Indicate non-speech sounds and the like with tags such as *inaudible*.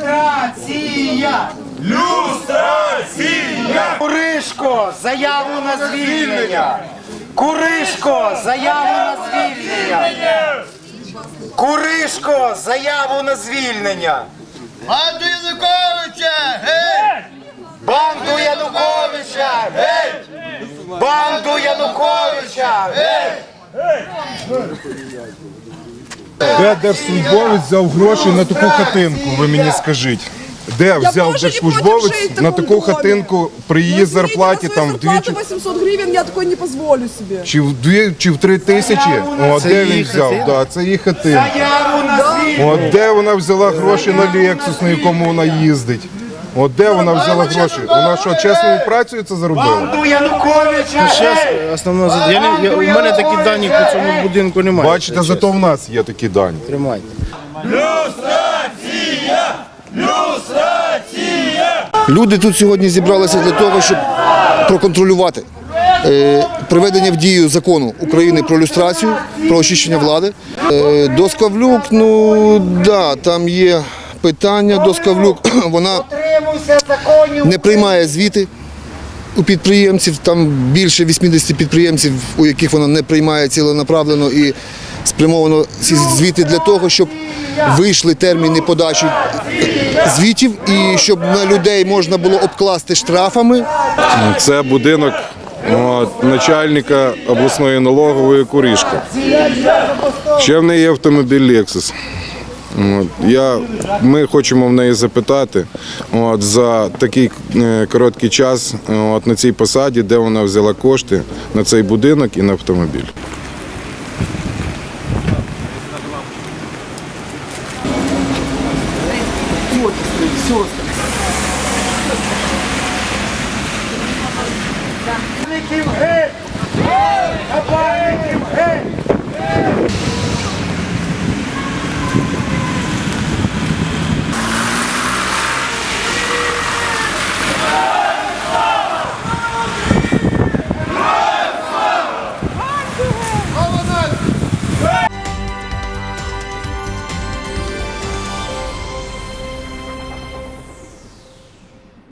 Люстрація! Люстрація! Куришко, заяву на звільнення! Куришко, заяву на звільнення! Куришко, заяву на звільнення! Банду Януковича! Геть! Банду Януковича! Геть! Банду Януковича! Геть! Де держслужбовець взяв гроші на таку хатинку, ви мені скажіть? Де взяв не проти держслужбовець жити в на таку хатинку при її зарплаті на там свою вдвічі зарплату 800 гривен я такой не позволю себе. чи в дві чи в три тисячі? О, де він взяв? Да, це її хатинка. От де вона взяла гроші на Lexus, на якому вона їздить? От де вона взяла гроші? Вона що, чесною працею це заробила? Банду Януковича! Зараз основного зад- я у мене такі дані по цьому будинку немає. Бачите, зато в нас є такі дані. Тримайте. Люди тут сьогодні зібралися для того, щоб проконтролювати е, приведення в дію закону України про люстрацію, про очищення влади. Е, Доскавлюк, ну да, там є питання. Доскавлюк, *clears throat* вона! Не приймає звіти у підприємців. Там більше 80 підприємців, у яких вона не приймає ціленаправлено і спрямовано ці звіти для того, щоб вийшли терміни подачі звітів і щоб на людей можна було обкласти штрафами. Це будинок от, начальника обласної налогової Курішка. Ще в неї є автомобіль Lexus. Я, ми хочемо в неї запитати от, за такий е, короткий час от, на цій посаді, де вона взяла кошти на цей будинок і на автомобіль. Геть! Havada!